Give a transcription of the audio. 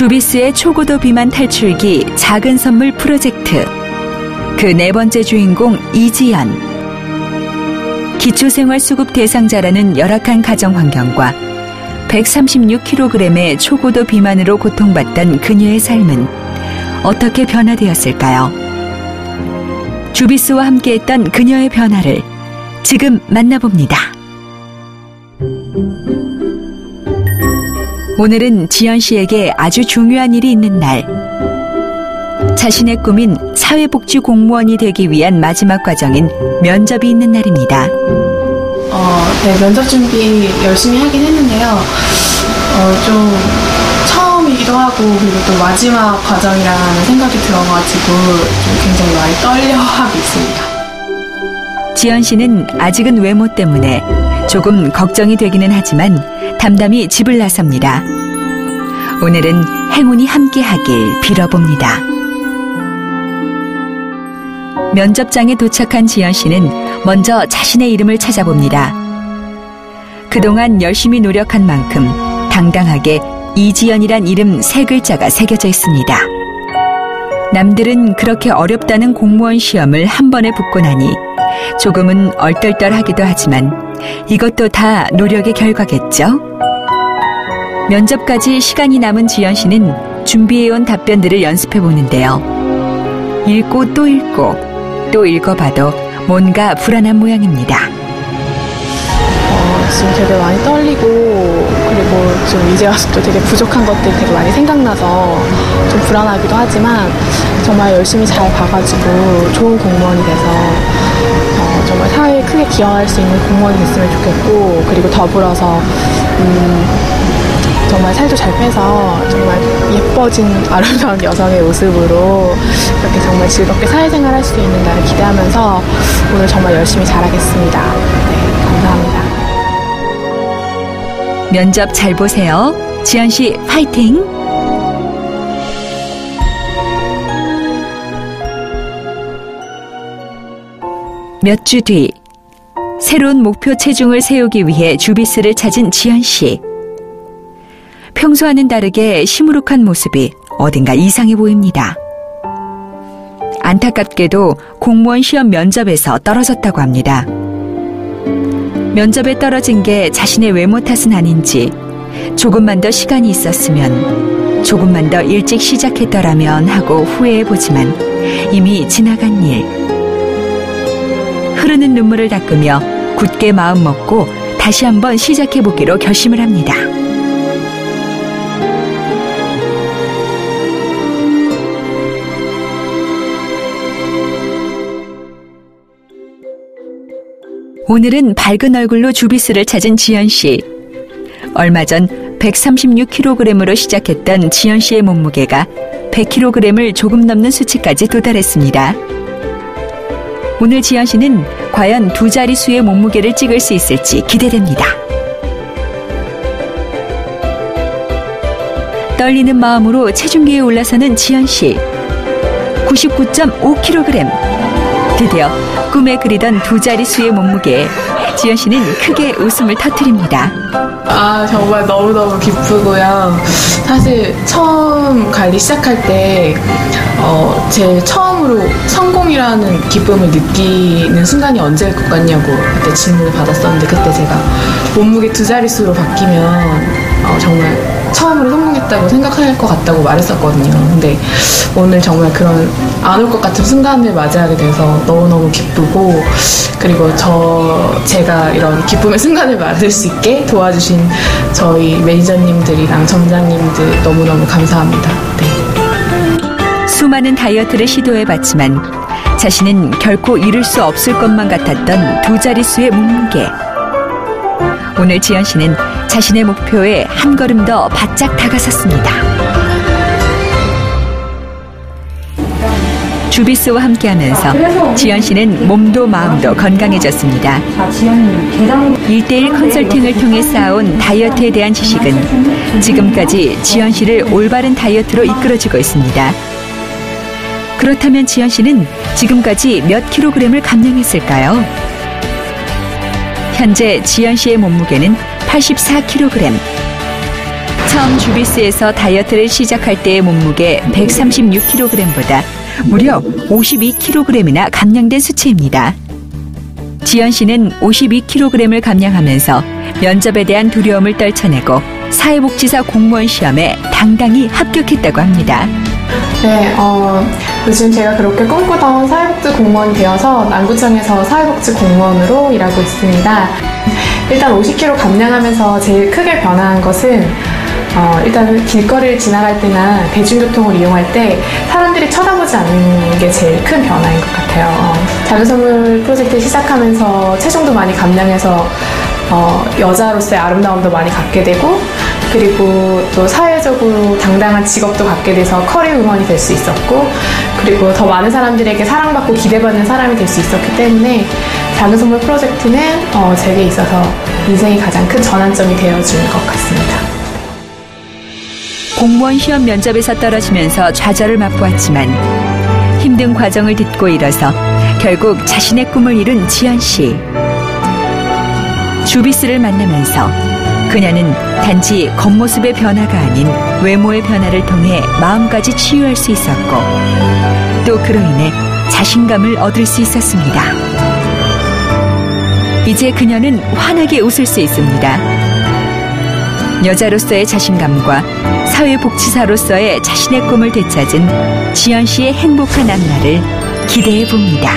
주비스의 초고도 비만 탈출기 작은 선물 프로젝트. 그 네 번째 주인공 이지연. 기초생활 수급 대상자라는 열악한 가정 환경과 136kg의 초고도 비만으로 고통받던 그녀의 삶은 어떻게 변화되었을까요? 주비스와 함께했던 그녀의 변화를 지금 만나봅니다. 오늘은 지연 씨에게 아주 중요한 일이 있는 날. 자신의 꿈인 사회복지 공무원이 되기 위한 마지막 과정인 면접이 있는 날입니다. 어, 네, 면접 준비 열심히 하긴 했는데요. 어, 좀 처음이기도 하고 그리고 또 마지막 과정이라는 생각이 들어가지고 좀 굉장히 많이 떨려하고 있습니다. 지연 씨는 아직은 외모 때문에 조금 걱정이 되기는 하지만 담담히 집을 나섭니다. 오늘은 행운이 함께하길 빌어봅니다. 면접장에 도착한 지연 씨는 먼저 자신의 이름을 찾아봅니다. 그동안 열심히 노력한 만큼 당당하게 이지연이란 이름 세 글자가 새겨져 있습니다. 남들은 그렇게 어렵다는 공무원 시험을 한 번에 붙고 나니 조금은 얼떨떨하기도 하지만 이것도 다 노력의 결과겠죠? 면접까지 시간이 남은 지연 씨는 준비해온 답변들을 연습해 보는데요. 읽고 또 읽고 또 읽어봐도 뭔가 불안한 모양입니다. 어, 지금 되게 많이 떨리고 그리고 좀 이제 와서 또 되게 부족한 것들이 되게 많이 생각나서 좀 불안하기도 하지만 정말 열심히 잘 봐가지고 좋은 공무원이 돼서 어, 정말 사회에 크게 기여할 수 있는 공무원이 됐으면 좋겠고 그리고 더불어서 음, 정말 살도 잘 빼서 정말 예뻐진 아름다운 여성의 모습으로 이렇게 정말 즐겁게 사회생활 할 수 있는 날을 기대하면서 오늘 정말 열심히 잘하겠습니다. 네, 감사합니다. 면접 잘 보세요. 지연 씨 파이팅! 몇 주 뒤, 새로운 목표 체중을 세우기 위해 주비스를 찾은 지연 씨. 평소와는 다르게 시무룩한 모습이 어딘가 이상해 보입니다. 안타깝게도 공무원 시험 면접에서 떨어졌다고 합니다. 면접에 떨어진 게 자신의 외모 탓은 아닌지 조금만 더 시간이 있었으면 조금만 더 일찍 시작했더라면 하고 후회해 보지만 이미 지나간 일. 흐르는 눈물을 닦으며 굳게 마음 먹고 다시 한번 시작해 보기로 결심을 합니다. 오늘은 밝은 얼굴로 주비스를 찾은 지연 씨. 얼마 전 136kg으로 시작했던 지연 씨의 몸무게가 100kg을 조금 넘는 수치까지 도달했습니다. 오늘 지연 씨는 과연 두 자릿수의 몸무게를 찍을 수 있을지 기대됩니다. 떨리는 마음으로 체중계에 올라서는 지연 씨. 99.5kg. 드디어 꿈에 그리던 두 자릿수의 몸무게 지연 씨는 크게 웃음을 터뜨립니다. 아 정말 너무너무 기쁘고요. 사실 처음 관리 시작할 때 어, 제 처음으로 성공이라는 기쁨을 느끼는 순간이 언제일 것 같냐고 그때 질문을 받았었는데 그때 제가 몸무게 두 자릿수로 바뀌면 어, 정말 처음으로 성공했다고 생각할 것 같다고 말했었거든요. 근데 오늘 정말 그런 안 올 것 같은 순간을 맞이하게 돼서 너무너무 기쁘고 그리고 저 제가 이런 기쁨의 순간을 맞을 수 있게 도와주신 저희 매니저님들이랑 점장님들 너무너무 감사합니다. 네. 수많은 다이어트를 시도해봤지만 자신은 결코 이룰 수 없을 것만 같았던 두 자릿수의 몸무게. 오늘 지연 씨는 자신의 목표에 한 걸음 더 바짝 다가섰습니다. 주비스와 함께하면서 지연 씨는 몸도 마음도 건강해졌습니다. 1대1 컨설팅을 통해 쌓아온 다이어트에 대한 지식은 지금까지 지연 씨를 올바른 다이어트로 이끌어주고 있습니다. 그렇다면 지연 씨는 지금까지 몇 킬로그램을 감량했을까요? 현재 지연 씨의 몸무게는 84kg. 첫 처음 주비스에서 다이어트를 시작할 때의 몸무게 136kg보다 무려 52kg이나 감량된 수치입니다. 지연 씨는 52kg을 감량하면서 면접에 대한 두려움을 떨쳐내고 사회복지사 공무원 시험에 당당히 합격했다고 합니다. 네, 어, 요즘 제가 그렇게 꿈꾸던 사회복지 공무원이 되어서 남구청에서 사회복지 공무원으로 일하고 있습니다. 일단 50kg 감량하면서 제일 크게 변화한 것은 어, 일단 길거리를 지나갈 때나 대중교통을 이용할 때 사람들이 쳐다보지 않는 게 제일 큰 변화인 것 같아요. 어, 작은선물 프로젝트 시작하면서 체중도 많이 감량해서 어, 여자로서의 아름다움도 많이 갖게 되고 그리고 또 사회적으로 당당한 직업도 갖게 돼서 커리 우먼이 될 수 있었고 그리고 더 많은 사람들에게 사랑받고 기대받는 사람이 될 수 있었기 때문에 작은 선물 프로젝트는 어, 제게 있어서 인생이 가장 큰 전환점이 되어주는 것 같습니다. 공무원 시험 면접에서 떨어지면서 좌절을 맛보았지만 힘든 과정을 딛고 일어서 결국 자신의 꿈을 이룬 지연 씨. 주비스를 만나면서 그녀는 단지 겉모습의 변화가 아닌 외모의 변화를 통해 마음까지 치유할 수 있었고 또 그로 인해 자신감을 얻을 수 있었습니다. 이제 그녀는 환하게 웃을 수 있습니다. 여자로서의 자신감과 사회복지사로서의 자신의 꿈을 되찾은 지연 씨의 행복한 앞날을 기대해 봅니다.